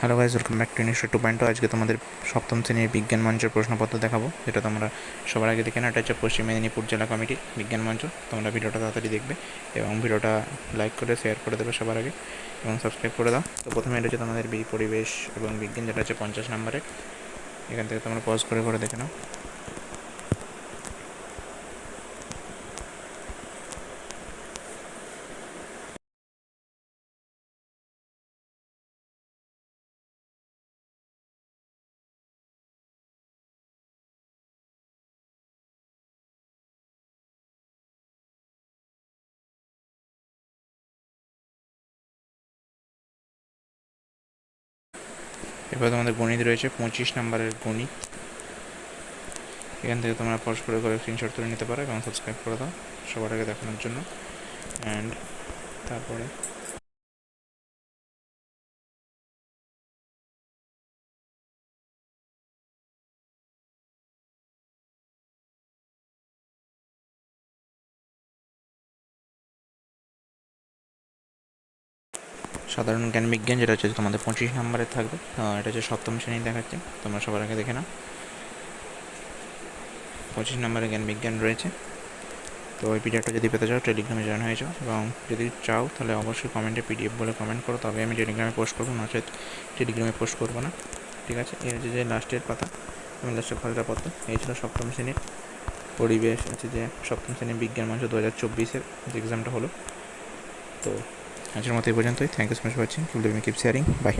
Hello guys welcome back to ইনিশো to point আজকে তোমাদের সপ্তম শ্রেণির বিজ্ঞান মঞ্চের প্রশ্নপত্র দেখাবো। যেটা তোমরা সবার আগে দেখে না এটা হচ্ছে পশ্চিম মেদিনীপুর জেলা কমিটি বিজ্ঞান মঞ্চ। তোমরা ভিডিওটা তাড়াতাড়ি দেখবে এবং ভিডিওটা লাইক করে শেয়ার করে দেবে সবার আগে এবং সাবস্ক্রাইব করে দাও। তো প্রথমে এটা হচ্ছে তোমাদের পরিবেশ এবং বিজ্ঞান, যেটা হচ্ছে পঞ্চাশ নম্বরের এখান থেকে তোমরা পজ করে করে দেখে নাও। এবার তোমাদের গণিত রয়েছে, পঁচিশ নাম্বারের গণিত। এখান থেকে তোমরা পরস্পরের করে স্ক্রিনশট তুলে নিতে পারো এবং সাবস্ক্রাইব করে দাও, সবার আগে দেখানোর জন্য। অ্যান্ড তারপরে সাধারণ জ্ঞান বিজ্ঞান, যেটা হচ্ছে তোমাদের পঁচিশ নম্বরে থাকবে। এটা হচ্ছে সপ্তম শ্রেণি দেখাচ্ছে। তোমরা সবার আগে দেখে নাও। পঁচিশ নম্বরে জ্ঞান বিজ্ঞান রয়েছে। তো ওই পিডিএফটা যদি পেতে চাও টেলিগ্রামে জয়েন হয়ে যাও এবং যদি চাও, তাহলে অবশ্যই কমেন্টে পিডিএফ বলে কমেন্ট করো। তবে আমি টেলিগ্রামে পোস্ট করব নচেত টেলিগ্রামে পোস্ট করব না। ঠিক আছে? এই হচ্ছে যে লাস্টের পাতা এবং লাস্টের ফলটা পত্র এই ছিল সপ্তম শ্রেণির পরিবেশ। আছে যে সপ্তম শ্রেণির বিজ্ঞান মঞ্চ দু হাজার চব্বিশের যে এক্সামটা হলো। তো আজকের মতো এই পর্যন্তই। Thank you so much watching keep living keep sharing bye